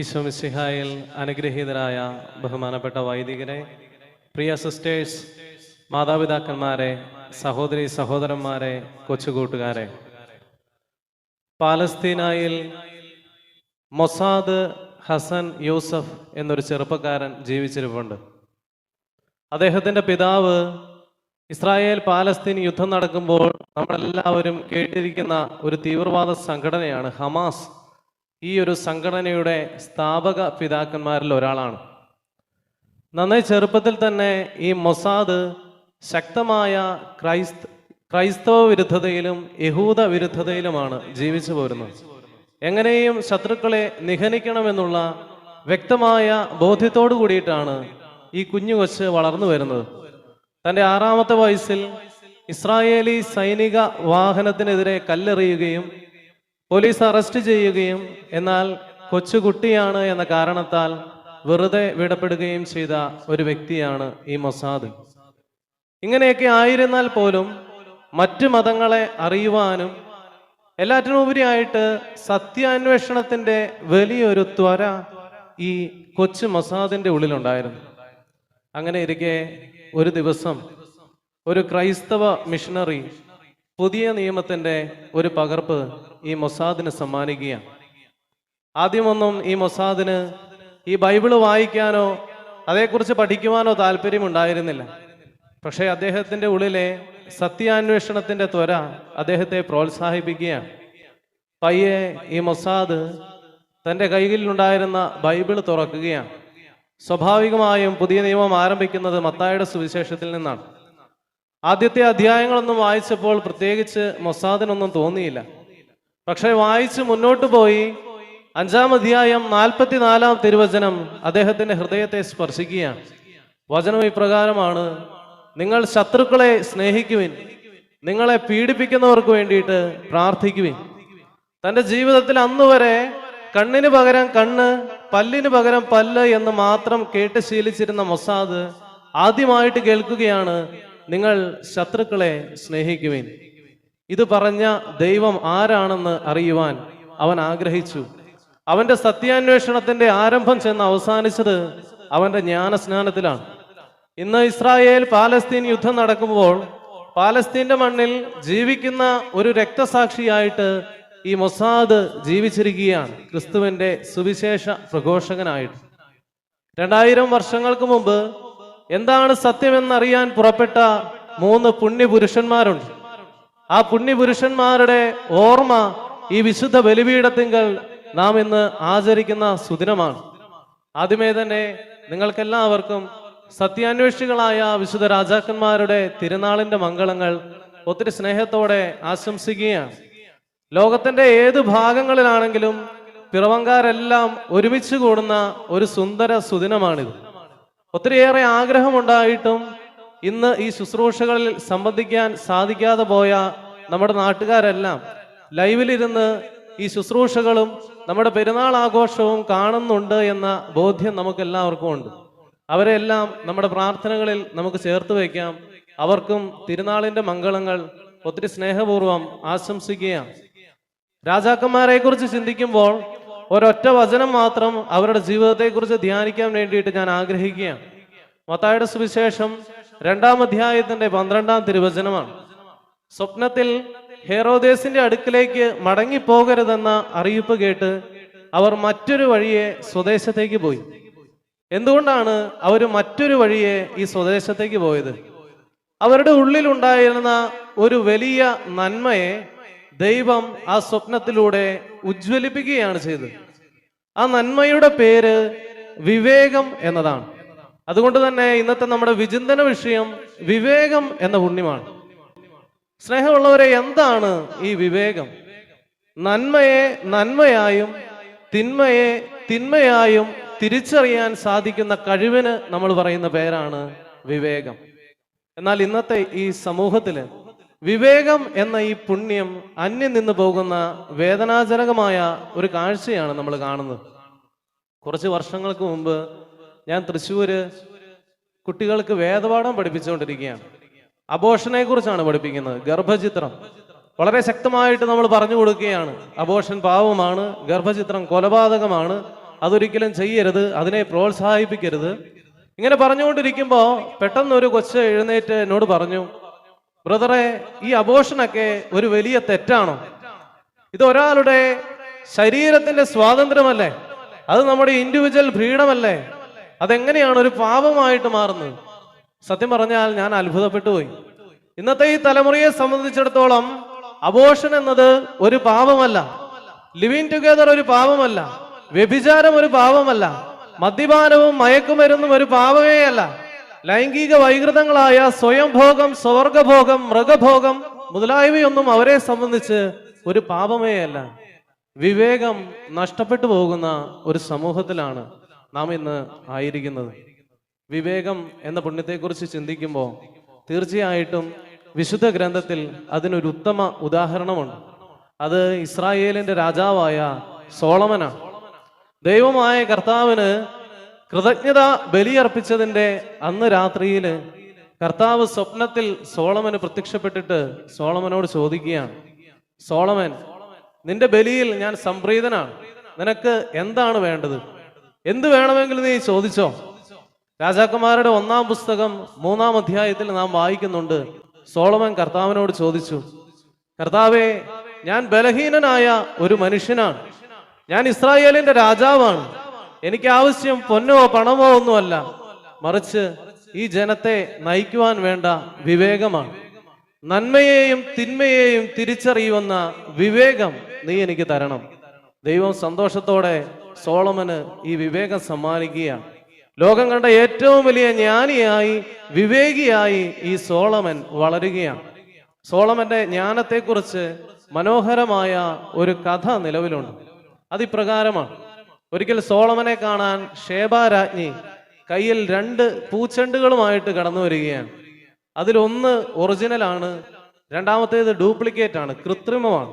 ഈശോ അനുഗ്രഹീതരായ ബഹുമാനപ്പെട്ട വൈദികരെ പ്രിയ സിസ്റ്റേഴ്സ് മാതാപിതാക്കന്മാരെ സഹോദരി സഹോദരന്മാരെ കൊച്ചുകൂട്ടുകാരെ. പാലസ്തീനായിൽ മൊസാദ് ഹസൻ യൂസഫ് എന്നൊരു ചെറുപ്പക്കാരൻ ജീവിച്ചിരിപ്പുണ്ട്. അദ്ദേഹത്തിന്റെ പിതാവ് ഇസ്രായേൽ പാലസ്തീൻ യുദ്ധം നടക്കുമ്പോൾ നമ്മളെല്ലാവരും കേട്ടിരിക്കുന്ന ഒരു തീവ്രവാദ സംഘടനയാണ് ഹമാസ്. ഈ ഒരു സംഘടനയുടെ സ്ഥാപക പിതാക്കന്മാരിൽ ഒരാളാണ്. നന്നായി ചെറുപ്പത്തിൽ തന്നെ ഈ മൊസാദ് ശക്തമായ ക്രൈസ്ത ക്രൈസ്തവ വിരുദ്ധതയിലും യഹൂദ വിരുദ്ധതയിലുമാണ് ജീവിച്ചു പോരുന്നത്. എങ്ങനെയും ശത്രുക്കളെ നിഹനിക്കണമെന്നുള്ള വ്യക്തമായ ബോധ്യത്തോടു കൂടിയിട്ടാണ് ഈ കുഞ്ഞു കൊച്ച് വളർന്നു വരുന്നത്. തന്റെ ആറാമത്തെ വയസ്സിൽ ഇസ്രായേലി സൈനിക വാഹനത്തിനെതിരെ കല്ലെറിയുകയും പോലീസ് അറസ്റ്റ് ചെയ്യുകയും എന്നാൽ കൊച്ചുകുട്ടിയാണ് എന്ന കാരണത്താൽ വെറുതെ വിടപ്പെടുകയും ചെയ്ത ഒരു വ്യക്തിയാണ് ഈ മൊസാദ്. ഇങ്ങനെയൊക്കെ ആയിരുന്നാൽ പോലും മറ്റു മതങ്ങളെ അറിയുവാനും എല്ലാറ്റിനുപരിയായിട്ട് സത്യാന്വേഷണത്തിന്റെ വലിയൊരു ത്വര ഈ കൊച്ചു മൊസാദിന്റെ ഉള്ളിലുണ്ടായിരുന്നു. അങ്ങനെ ഇരിക്കെ ഒരു ദിവസം ഒരു ക്രൈസ്തവ മിഷണറി പുതിയ നിയമത്തിന്റെ ഒരു പകർപ്പ് ഈ മൊസാദിന് സമ്മാനിക്കുകയാണ്. ആദ്യമൊന്നും ഈ മൊസാദിന് ഈ ബൈബിൾ വായിക്കാനോ അതേക്കുറിച്ച് പഠിക്കുവാനോ താല്പര്യമുണ്ടായിരുന്നില്ല. പക്ഷേ അദ്ദേഹത്തിന്റെ ഉള്ളിലെ സത്യാന്വേഷണത്തിന്റെ ത്വര അദ്ദേഹത്തെ പ്രോത്സാഹിപ്പിക്കുകയാണ്. പയ്യെ ഈ മൊസാദ് തന്റെ കൈകളിലുണ്ടായിരുന്ന ബൈബിൾ തുറക്കുകയാണ്. സ്വാഭാവികമായും പുതിയ നിയമം ആരംഭിക്കുന്നത് മത്തായുടെ സുവിശേഷത്തിൽ നിന്നാണ്. ആദ്യത്തെ അധ്യായങ്ങളൊന്നും വായിച്ചപ്പോൾ പ്രത്യേകിച്ച് മൊസാദിനൊന്നും തോന്നിയില്ല. പക്ഷെ വായിച്ച് മുന്നോട്ട് പോയി അഞ്ചാം അധ്യായം നാൽപ്പത്തിനാലാം തിരുവചനം അദ്ദേഹത്തിന്റെ ഹൃദയത്തെ സ്പർശിക്കുകയാണ്. വചനം ഇപ്രകാരമാണ് നിങ്ങൾ ശത്രുക്കളെ സ്നേഹിക്കുവിൻ നിങ്ങളെ പീഡിപ്പിക്കുന്നവർക്ക് വേണ്ടിയിട്ട് പ്രാർത്ഥിക്കുവിൻ. തന്റെ ജീവിതത്തിൽ അന്നുവരെ കണ്ണിന് പകരം കണ്ണ് പല്ലിന് പകരം പല്ല് എന്ന് മാത്രം കേട്ട് ശീലിച്ചിരുന്ന മൊസാദ് ആദ്യമായിട്ട് കേൾക്കുകയാണ് നിങ്ങൾ ശത്രുക്കളെ സ്നേഹിക്കുവിൻ. ഇത് പറഞ്ഞ ദൈവം ആരാണെന്ന് അറിയുവാൻ അവൻ ആഗ്രഹിച്ചു. അവന്റെ സത്യാന്വേഷണത്തിന്റെ ആരംഭം ചെന്ന് അവസാനിച്ചത് അവന്റെ ജ്ഞാനസ്നാനത്തിലാണ്. ഇന്ന് ഇസ്രായേൽ പാലസ്തീൻ യുദ്ധം നടക്കുമ്പോൾ പാലസ്തീന്റെ മണ്ണിൽ ജീവിക്കുന്ന ഒരു രക്തസാക്ഷിയായിട്ട് ഈ മൊസാദ് ജീവിച്ചിരിക്കുകയാണ്. ക്രിസ്തുവിന്റെ സുവിശേഷ പ്രഘോഷകനായിട്ട്. രണ്ടായിരം വർഷങ്ങൾക്ക് മുമ്പ് എന്താണ് സത്യമെന്നറിയാൻ പുറപ്പെട്ട മൂന്ന് പുണ്യപുരുഷന്മാരുണ്ട്. ആ പുണ്യപുരുഷന്മാരുടെ ഓർമ്മ ഈ വിശുദ്ധ ബലിപീഠത്തിങ്കൽ നാം ഇന്ന് ആചരിക്കുന്ന സുദിനമാണ്. ആദ്യമേ തന്നെ നിങ്ങൾക്കെല്ലാവർക്കും സത്യാന്വേഷികളായ വിശുദ്ധ രാജാക്കന്മാരുടെ തിരുനാളിന്റെ മംഗളങ്ങൾ ഒത്തിരി സ്നേഹത്തോടെ ആശംസിക്കുകയാണ്. ലോകത്തിന്റെ ഏത് ഭാഗങ്ങളിലാണെങ്കിലും പിറവങ്കാരെല്ലാം ഒരുമിച്ച് കൂടുന്ന ഒരു സുന്ദര സുദിനമാണിത്. ഒത്തിരിയേറെ ആഗ്രഹമുണ്ടായിട്ടും ഇന്ന് ഈ ശുശ്രൂഷകളിൽ സംബന്ധിക്കാൻ സാധിക്കാതെ പോയ നമ്മുടെ നാട്ടുകാരെല്ലാം ലൈവിലിരുന്ന് ഈ ശുശ്രൂഷകളും നമ്മുടെ പെരുന്നാൾ ആഘോഷവും കാണുന്നുണ്ട് എന്ന ബോധ്യം നമുക്ക് എല്ലാവർക്കും ഉണ്ട്. അവരെല്ലാം നമ്മുടെ പ്രാർത്ഥനകളിൽ നമുക്ക് ചേർത്ത് വയ്ക്കാം. അവർക്കും തിരുനാളിന്റെ മംഗളങ്ങൾ ഒത്തിരി സ്നേഹപൂർവം ആശംസിക്കുകയാണ്. രാജാക്കന്മാരെ കുറിച്ച് ചിന്തിക്കുമ്പോൾ ഒരൊറ്റ വചനം മാത്രം അവരുടെ ജീവിതത്തെക്കുറിച്ച് ധ്യാനിക്കാൻ വേണ്ടിയിട്ട് ഞാൻ ആഗ്രഹിക്കുകയാണ്. മത്തായുടെ സുവിശേഷം രണ്ടാം അധ്യായത്തിന്റെ പന്ത്രണ്ടാം തിരുവചനമാണ്. സ്വപ്നത്തിൽ ഹെറോദേസിന്റെ അടുക്കിലേക്ക് മടങ്ങിപ്പോകരുതെന്ന അറിയിപ്പ് കേട്ട് അവർ മറ്റൊരു വഴിയെ സ്വദേശത്തേക്ക് പോയി. എന്തുകൊണ്ടാണ് അവർ മറ്റൊരു വഴിയെ ഈ സ്വദേശത്തേക്ക് പോയത്? അവരുടെ ഉള്ളിലുണ്ടായിരുന്ന ഒരു വലിയ നന്മയെ ദൈവം ആ സ്വപ്നത്തിലൂടെ ഉജ്ജ്വലിപ്പിക്കുകയാണ് ചെയ്തത്. ആ നന്മയുടെ പേര് വിവേകം എന്നതാണ്. അതുകൊണ്ട് തന്നെ ഇന്നത്തെ നമ്മുടെ വിചിന്തന വിഷയം വിവേകം എന്ന പുണ്യമാണ്. സ്നേഹമുള്ളവരെ എന്താണ് ഈ വിവേകം? നന്മയെ നന്മയായും തിന്മയെ തിന്മയായും തിരിച്ചറിയാൻ സാധിക്കുന്ന കഴിവിന് നമ്മൾ പറയുന്ന പേരാണ് വിവേകം. എന്നാൽ ഇന്നത്തെ ഈ സമൂഹത്തിൽ വിവേകം എന്ന ഈ പുണ്യം അന്യം നിന്ന് പോകുന്ന വേദനാജനകമായ ഒരു കാഴ്ചയാണ് നമ്മൾ കാണുന്നത്. കുറച്ച് വർഷങ്ങൾക്ക് മുമ്പ് ഞാൻ തൃശ്ശൂര് കുട്ടികൾക്ക് വേദപാഠം പഠിപ്പിച്ചുകൊണ്ടിരിക്കുകയാണ്. അബോഷനെ കുറിച്ചാണ് പഠിപ്പിക്കുന്നത് ഗർഭചിത്രം. വളരെ ശക്തമായിട്ട് നമ്മൾ പറഞ്ഞു കൊടുക്കുകയാണ് അബോഷൻ പാവമാണ് ഗർഭചിത്രം കൊലപാതകമാണ് അതൊരിക്കലും ചെയ്യരുത് അതിനെ പ്രോത്സാഹിപ്പിക്കരുത്. ഇങ്ങനെ പറഞ്ഞുകൊണ്ടിരിക്കുമ്പോൾ പെട്ടെന്ന് ഒരു കൊച്ച് എഴുന്നേറ്റ് എന്നോട് പറഞ്ഞു ബ്രദറെ ഈ അബോഷനൊക്കെ ഒരു വലിയ തെറ്റാണോ? ഇത് ഒരാളുടെ ശരീരത്തിന്റെ സ്വാതന്ത്ര്യമല്ലേ? അത് നമ്മുടെ ഇൻഡിവിജ്വൽ ഫ്രീഡമല്ലേ? അതെങ്ങനെയാണ് ഒരു പാപമായിട്ട് മാറുന്നത്? സത്യം പറഞ്ഞാൽ ഞാൻ അത്ഭുതപ്പെട്ടു പോയി. ഇന്നത്തെ ഈ തലമുറയെ സംബന്ധിച്ചിടത്തോളം അബോഷൻ എന്നത് ഒരു പാപമല്ല. ലിവിങ് ടുഗദർ ഒരു പാപമല്ല. വ്യഭിചാരം ഒരു പാപമല്ല. മദ്യപാനവും മയക്കുമരുന്നും ഒരു പാപമേ അല്ല ലൈംഗിക വൈകൃതങ്ങളായ സ്വയംഭോഗം സ്വർഗഭോഗം മൃഗഭോഗം മുതലായവയൊന്നും അവരെ സംബന്ധിച്ച് ഒരു പാപമേ അല്ല. വിവേകം നഷ്ടപ്പെട്ടു പോകുന്ന ഒരു സമൂഹത്തിലാണ് നാം ഇന്ന് ആയിരിക്കുന്നത്. വിവേകം എന്ന പുണ്യത്തെക്കുറിച്ച് ചിന്തിക്കുമ്പോൾ തീർച്ചയായിട്ടും വിശുദ്ധ ഗ്രന്ഥത്തിൽ അതിനൊരു ഉത്തമ ഉദാഹരണമുണ്ട്. അത് ഇസ്രായേലിന്റെ രാജാവായ സോളമനാണ്. ദൈവമായ കർത്താവിന് കൃതജ്ഞത ബലിയർപ്പിച്ചതിന്റെ അന്ന് രാത്രിയിൽ കർത്താവ് സ്വപ്നത്തിൽ സോളമന് പ്രത്യക്ഷപ്പെട്ടിട്ട് സോളമനോട് ചോദിക്കുകയാണ് സോളമൻ നിന്റെ ബലിയിൽ ഞാൻ സംപ്രീതനാണ്. നിനക്ക് എന്താണ് വേണ്ടത്? എന്ത് വേണമെങ്കിലും നീ ചോദിച്ചോ? രാജാക്കന്മാരുടെ ഒന്നാം പുസ്തകം മൂന്നാം അധ്യായത്തിൽ നാം വായിക്കുന്നുണ്ട്. സോളമൻ കർത്താവിനോട് ചോദിച്ചു കർത്താവെ ഞാൻ ബലഹീനനായ ഒരു മനുഷ്യനാണ്. ഞാൻ ഇസ്രായേലിന്റെ രാജാവാണ്. എനിക്ക് ആവശ്യം പൊന്നോ പണമോ ഒന്നുമല്ല. മറിച്ച് ഈ ജനത്തെ നയിക്കുവാൻ വേണ്ട വിവേകമാണ്. നന്മയെയും തിന്മയെയും തിരിച്ചറിയുന്ന വിവേകം നീ എനിക്ക് തരണം. ദൈവം സന്തോഷത്തോടെ സോളമന് ഈ വിവേകം സമ്മാനിക്കുകയാണ്. ലോകം കണ്ട ഏറ്റവും വലിയ ജ്ഞാനിയായി വിവേകിയായി ഈ സോളമൻ വളരുകയാണ്. സോളമന്റെ ജ്ഞാനത്തെക്കുറിച്ച് മനോഹരമായ ഒരു കഥ നിലവിലുണ്ട്. അതിപ്രകാരമാണ്. ഒരിക്കൽ സോളമനെ കാണാൻ ഷേബാരാജ്ഞി കയ്യിൽ രണ്ട് പൂച്ചെണ്ടുകളുമായിട്ട് കടന്നു വരികയാണ്. അതിലൊന്ന് ഒറിജിനലാണ് രണ്ടാമത്തേത് ഡ്യൂപ്ലിക്കേറ്റ് ആണ് കൃത്രിമമാണ്.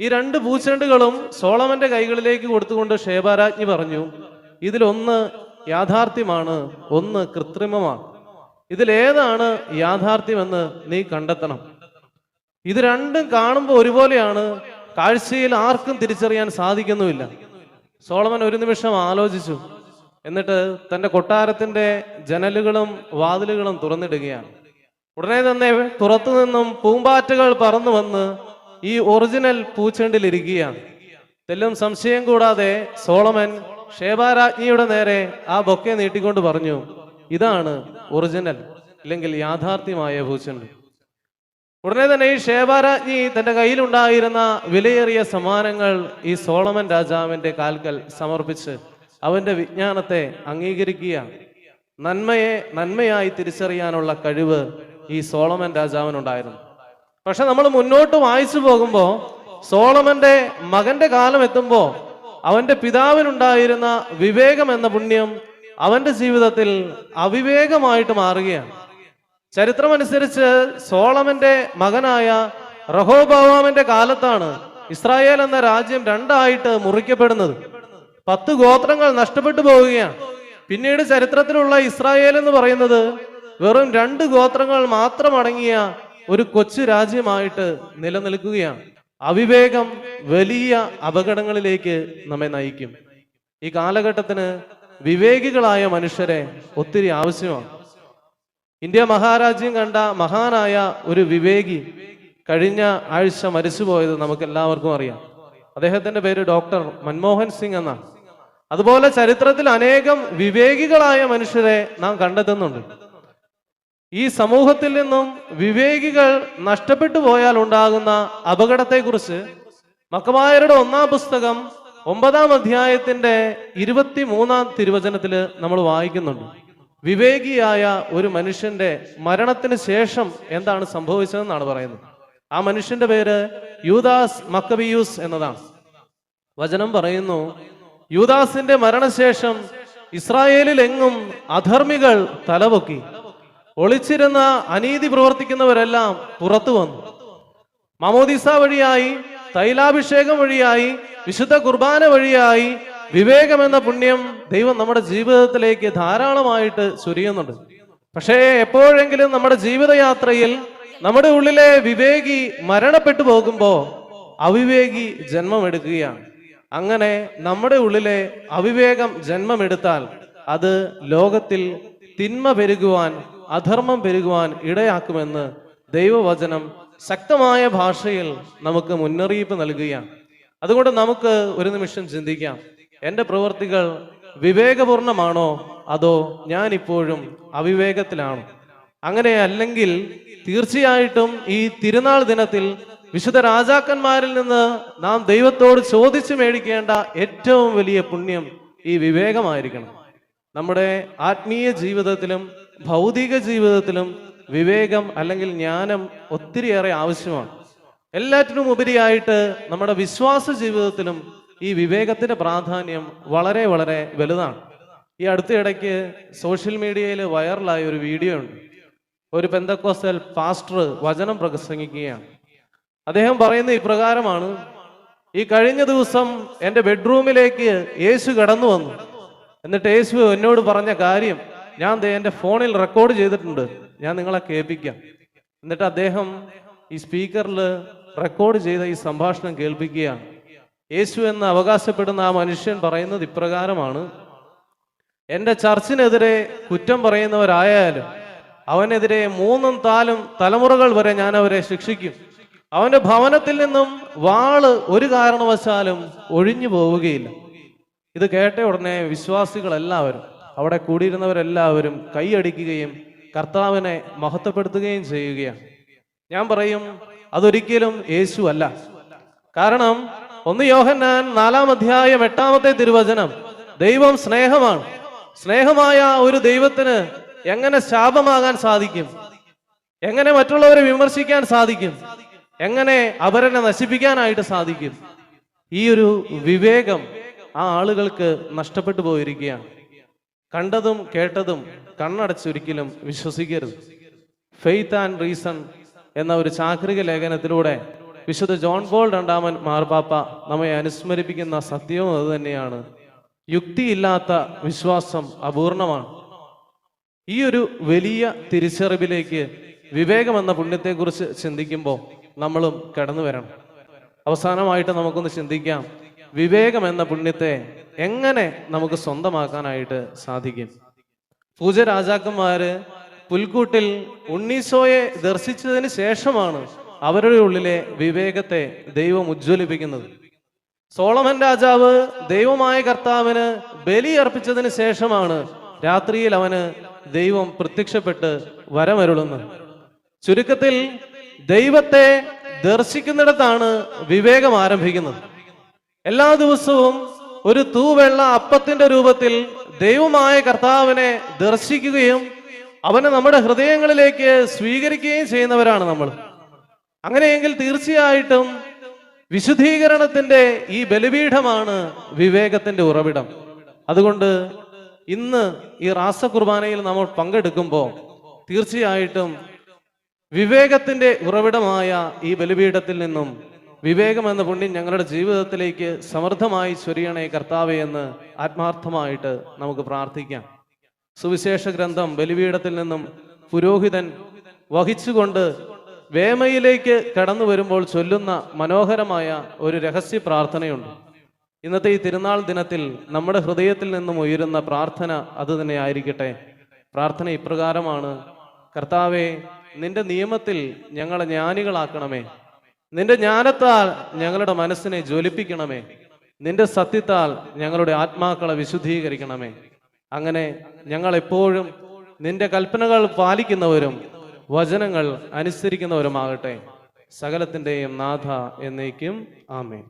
ഈ രണ്ട് പൂച്ചെണ്ടുകളും സോളമന്റെ കൈകളിലേക്ക് കൊടുത്തുകൊണ്ട് ഷേബാരാജ്ഞി പറഞ്ഞു ഇതിലൊന്ന് യാഥാർത്ഥ്യമാണ് ഒന്ന് കൃത്രിമമാണ്. ഇതിലേതാണ് യാഥാർത്ഥ്യമെന്ന് നീ കണ്ടെത്തണം. ഇത് രണ്ടും കാണുമ്പോൾ ഒരുപോലെയാണ് കാഴ്ചയിൽ ആർക്കും തിരിച്ചറിയാൻ സാധിക്കുന്നുമില്ല. സോളമൻ ഒരു നിമിഷം ആലോചിച്ചു. എന്നിട്ട് തന്റെ കൊട്ടാരത്തിന്റെ ജനലുകളും വാതിലുകളും തുറന്നിടുകയാണ്. ഉടനെ തന്നെ പുറത്തു നിന്നും പൂമ്പാറ്റകൾ പറന്നു വന്ന് ഈ ഒറിജിനൽ പൂച്ചെണ്ടിൽ ഇരിക്കുകയാണ്. തെല്ലും സംശയം കൂടാതെ സോളമൻ ഷേബാരാജ്ഞിയുടെ നേരെ ആ ബൊക്കെ നീട്ടിക്കൊണ്ട് പറഞ്ഞു ഇതാണ് ഒറിജിനൽ അല്ലെങ്കിൽ യാഥാർത്ഥ്യമായ പൂച്ചെണ്ട്. ഉടനെ തന്നെ ഈ ഷേബാരാജ്ഞി തന്റെ കയ്യിലുണ്ടായിരുന്ന വിലയേറിയ സമ്മാനങ്ങൾ ഈ സോളമൻ രാജാവിന്റെ കാൽക്കൽ സമർപ്പിച്ച് അവന്റെ വിജ്ഞാനത്തെ അംഗീകരിക്കുക. നന്മയെ നന്മയായി തിരിച്ചറിയാനുള്ള കഴിവ് ഈ സോളമൻ രാജാവിനുണ്ടായിരുന്നു. പക്ഷെ നമ്മൾ മുന്നോട്ട് വായിച്ചു പോകുമ്പോൾ സോളമന്റെ മകന്റെ കാലം എത്തുമ്പോൾ അവന്റെ പിതാവിനുണ്ടായിരുന്ന വിവേകം എന്ന പുണ്യം അവന്റെ ജീവിതത്തിൽ അവിവേകമായിട്ട് മാറുകയാണ്. ചരിത്രമനുസരിച്ച് സോളമന്റെ മകനായ റഹോബാവാമിന്റെ കാലത്താണ് ഇസ്രായേൽ എന്ന രാജ്യം രണ്ടായിട്ട് മുറിക്കപ്പെടുന്നത്. പത്ത് ഗോത്രങ്ങൾ നഷ്ടപ്പെട്ടു പോവുകയാണ്. പിന്നീട് ചരിത്രത്തിലുള്ള ഇസ്രായേൽ എന്ന് പറയുന്നത് വെറും രണ്ട് ഗോത്രങ്ങൾ മാത്രം അടങ്ങിയ ഒരു കൊച്ചു രാജ്യമായിട്ട് നിലനിൽക്കുകയാണ്. അവിവേകം വലിയ അപകടങ്ങളിലേക്ക് നമ്മെ നയിക്കും. ഈ കാലഘട്ടത്തിന് വിവേകികളായ മനുഷ്യരെ ഒത്തിരി ആവശ്യമാണ്. ഇന്ത്യ മഹാരാജ്യം കണ്ട മഹാനായ ഒരു വിവേകി കഴിഞ്ഞ ആഴ്ച മരിച്ചുപോയത് നമുക്ക് എല്ലാവർക്കും അറിയാം. അദ്ദേഹത്തിന്റെ പേര് ഡോക്ടർ മൻമോഹൻ സിംഗ് എന്നാണ്. അതുപോലെ ചരിത്രത്തിൽ അനേകം വിവേകികളായ മനുഷ്യരെ നാം കണ്ടെത്തുന്നുണ്ട്. ഈ സമൂഹത്തിൽ നിന്നും വിവേകികൾ നഷ്ടപ്പെട്ടു പോയാൽ ഉണ്ടാകുന്ന അപകടത്തെക്കുറിച്ച് മക്കമായരുടെ ഒന്നാം പുസ്തകം ഒമ്പതാം അധ്യായത്തിന്റെ ഇരുപത്തി മൂന്നാം തിരുവചനത്തിൽ നമ്മൾ വായിക്കുന്നുണ്ട്. വിവേകിയായ ഒരു മനുഷ്യന്റെ മരണത്തിന് ശേഷം എന്താണ് സംഭവിച്ചതെന്നാണ് പറയുന്നത്. ആ മനുഷ്യന്റെ പേര് യൂദാസ് മക്കബിയൂസ് എന്നതാണ്. വചനം പറയുന്നു യൂദാസിന്റെ മരണശേഷം ഇസ്രായേലിൽ എങ്ങും അധർമ്മികൾ തലപൊക്കി. ഒളിച്ചിരുന്ന അനീതി പ്രവർത്തിക്കുന്നവരെല്ലാം പുറത്തു വന്നു. മമോദിസ വഴിയായി തൈലാഭിഷേകം വഴിയായി വിശുദ്ധ കുർബാന വഴിയായി വിവേകം എന്ന പുണ്യം ദൈവം നമ്മുടെ ജീവിതത്തിലേക്ക് ധാരാളമായിട്ട് ചൊരിയുന്നുണ്ട്. പക്ഷേ എപ്പോഴെങ്കിലും നമ്മുടെ ജീവിതയാത്രയിൽ നമ്മുടെ ഉള്ളിലെ വിവേകി മരണപ്പെട്ടു പോകുമ്പോൾ അവിവേകി ജന്മമെടുക്കുകയാണ്. അങ്ങനെ നമ്മുടെ ഉള്ളിലെ അവിവേകം ജന്മമെടുത്താൽ അത് ലോകത്തിൽ തിന്മ പെരുകുവാൻ അധർമ്മം പെരുകുവാൻ ഇടയാക്കുമെന്ന് ദൈവവചനം ശക്തമായ ഭാഷയിൽ നമുക്ക് മുന്നറിയിപ്പ് നൽകുകയാണ്. അതുകൊണ്ട് നമുക്ക് ഒരു നിമിഷം ചിന്തിക്കാം. എന്റെ പ്രവൃത്തികൾ വിവേകപൂർണമാണോ? അതോ ഞാൻ ഇപ്പോഴും അവിവേകത്തിലാണോ? അങ്ങനെ അല്ലെങ്കിൽ തീർച്ചയായിട്ടും ഈ തിരുനാൾ ദിനത്തിൽ വിശുദ്ധ രാജാക്കന്മാരിൽ നിന്ന് നാം ദൈവത്തോട് ചോദിച്ചു മേടിക്കേണ്ട ഏറ്റവും വലിയ പുണ്യം ഈ വിവേകമായിരിക്കണം. നമ്മുടെ ആത്മീയ ജീവിതത്തിലും ഭൗതിക ജീവിതത്തിലും വിവേകം അല്ലെങ്കിൽ ജ്ഞാനം ഒത്തിരിയേറെ ആവശ്യമാണ്. എല്ലാറ്റിനും ഉപരിയായിട്ട് നമ്മുടെ വിശ്വാസ ജീവിതത്തിലും ഈ വിവേകത്തിന്റെ പ്രാധാന്യം വളരെ വളരെ വലുതാണ്. ഈ അടുത്തിടയ്ക്ക് സോഷ്യൽ മീഡിയയിൽ വൈറലായ ഒരു വീഡിയോ ഉണ്ട്. ഒരു പെന്തക്കോസ്റ്റൽ പാസ്റ്റർ വചനം പ്രസംഗിക്കുകയാണ്. അദ്ദേഹം പറയുന്ന ഇപ്രകാരമാണ് ഈ കഴിഞ്ഞ ദിവസം എന്റെ ബെഡ്റൂമിലേക്ക് യേശു കടന്നു വന്നു. എന്നിട്ട് യേശു എന്നോട് പറഞ്ഞ കാര്യം ഞാൻ എന്റെ ഫോണിൽ റെക്കോർഡ് ചെയ്തിട്ടുണ്ട്. ഞാൻ നിങ്ങളെ കേൾപ്പിക്കാം. എന്നിട്ട് അദ്ദേഹം ഈ സ്പീക്കറിൽ റെക്കോർഡ് ചെയ്ത ഈ സംഭാഷണം കേൾപ്പിക്കുകയാണ്. യേശു എന്ന് അവകാശപ്പെടുന്ന ആ മനുഷ്യൻ പറയുന്നത് ഇപ്രകാരമാണ്. എന്റെ ചർച്ചിനെതിരെ കുറ്റം പറയുന്നവരായാലും അവനെതിരെ മൂന്നും താലും തലമുറകൾ വരെ ഞാൻ അവരെ ശിക്ഷിക്കും. അവന്റെ ഭവനത്തിൽ നിന്നും വാൾ ഒരു കാരണവശാലും ഒഴിഞ്ഞു പോവുകയില്ല. ഇത് കേട്ട ഉടനെ വിശ്വാസികളെല്ലാവരും അവിടെ കൂടിയിരുന്നവരെല്ലാവരും കൈയടിക്കുകയും കർത്താവിനെ മഹത്വപ്പെടുത്തുകയും ചെയ്യുകയാണ്. ഞാൻ പറയും അതൊരിക്കലും യേശു അല്ല. കാരണം ഒന്ന് യോഹന്നാൻ നാലാം അധ്യായം എട്ടാമത്തെ തിരുവചനം. ദൈവം സ്നേഹമാണ്. സ്നേഹമായ ഒരു ദൈവത്തിന് എങ്ങനെ ശാപമാകാൻ സാധിക്കും? എങ്ങനെ മറ്റുള്ളവരെ വിമർശിക്കാൻ സാധിക്കും? എങ്ങനെ അവരെ നശിപ്പിക്കാനായിട്ട് സാധിക്കും? ഈ ഒരു വിവേകം ആ ആളുകൾക്ക് നഷ്ടപ്പെട്ടു പോയിരിക്കുകയാണ്. കണ്ടതും കേട്ടതും കണ്ണടച്ചൊരിക്കലും വിശ്വസിക്കരുത്. ഫെയ്ത്ത് ആൻഡ് റീസൺ എന്ന ഒരു ചാക്രിക ലേഖനത്തിലൂടെ വിശുദ്ധ ജോൺ പോൾ രണ്ടാമൻ മാർപാപ്പ നമ്മെ അനുസ്മരിപ്പിക്കുന്ന സത്യവും അത് തന്നെയാണ്. യുക്തിയില്ലാത്ത വിശ്വാസം അപൂർണമാണ്. ഈ ഒരു വലിയ തിരിച്ചറിവിലേക്ക് വിവേകം എന്ന പുണ്യത്തെക്കുറിച്ച് ചിന്തിക്കുമ്പോൾ നമ്മളും കടന്നു വരണം. അവസാനമായിട്ട് നമുക്കൊന്ന് ചിന്തിക്കാം വിവേകം എന്ന പുണ്യത്തെ എങ്ങനെ നമുക്ക് സ്വന്തമാക്കാനായിട്ട് സാധിക്കും? പൂജ രാജാക്കന്മാര് പുൽക്കൂട്ടിൽ ഉണ്ണീസോയെ ദർശിച്ചതിന് ശേഷമാണ് അവരുടെ ഉള്ളിലെ വിവേകത്തെ ദൈവം ഉജ്ജ്വലിപ്പിക്കുന്നത്. സോളമൻ രാജാവ് ദൈവമായ കർത്താവിന് ബലി അർപ്പിച്ചതിന് ശേഷമാണ് രാത്രിയിൽ അവന് ദൈവം പ്രത്യക്ഷപ്പെട്ട് വരമരുളുന്നത്. ചുരുക്കത്തിൽ ദൈവത്തെ ദർശിക്കുന്നിടത്താണ് വിവേകം ആരംഭിക്കുന്നത്. എല്ലാ ദിവസവും ഒരു തൂവെള്ള അപ്പത്തിന്റെ രൂപത്തിൽ ദൈവമായ കർത്താവിനെ ദർശിക്കുകയും അവനെ നമ്മുടെ ഹൃദയങ്ങളിലേക്ക് സ്വീകരിക്കുകയും ചെയ്യുന്നവരാണ് നമ്മൾ. അങ്ങനെയെങ്കിൽ തീർച്ചയായിട്ടും വിശുദ്ധീകരണത്തിന്റെ ഈ ബലിപീഠമാണ് വിവേകത്തിന്റെ ഉറവിടം. അതുകൊണ്ട് ഇന്ന് ഈ റാസ കുർബാനയിൽ നമ്മൾ പങ്കെടുക്കുമ്പോൾ തീർച്ചയായിട്ടും വിവേകത്തിന്റെ ഉറവിടമായ ഈ ബലിപീഠത്തിൽ നിന്നും വിവേകം എന്ന പുണ്യം ഞങ്ങളുടെ ജീവിതത്തിലേക്ക് സമൃദ്ധമായി ചൊരിയണേ കർത്താവേ എന്ന് ആത്മാർത്ഥമായിട്ട് നമുക്ക് പ്രാർത്ഥിക്കാം. സുവിശേഷ ഗ്രന്ഥം ബലിപീഠത്തിൽ നിന്നും പുരോഹിതൻ വഹിച്ചുകൊണ്ട് വേമയിലേക്ക് കടന്നു വരുമ്പോൾ ചൊല്ലുന്ന മനോഹരമായ ഒരു രഹസ്യ പ്രാർത്ഥനയുണ്ട്. ഇന്നത്തെ ഈ തിരുനാൾ ദിനത്തിൽ നമ്മുടെ ഹൃദയത്തിൽ നിന്നും ഉയരുന്ന പ്രാർത്ഥന അത് തന്നെ ആയിരിക്കട്ടെ. പ്രാർത്ഥന ഇപ്രകാരമാണ്. കർത്താവെ നിന്റെ നിയമത്തിൽ ഞങ്ങളെ ജ്ഞാനികളാക്കണമേ. നിന്റെ ജ്ഞാനത്താൽ ഞങ്ങളുടെ മനസ്സിനെ ജ്വലിപ്പിക്കണമേ. നിന്റെ സത്യത്താൽ ഞങ്ങളുടെ ആത്മാക്കളെ വിശുദ്ധീകരിക്കണമേ. അങ്ങനെ ഞങ്ങൾ എപ്പോഴും നിന്റെ കൽപ്പനകൾ പാലിക്കുന്നവരും വചനങ്ങൾ അനുസരിക്കുന്നവരുമാകട്ടെ. സകലത്തിന്റെയും നാഥ എന്നേക്കും. ആമേ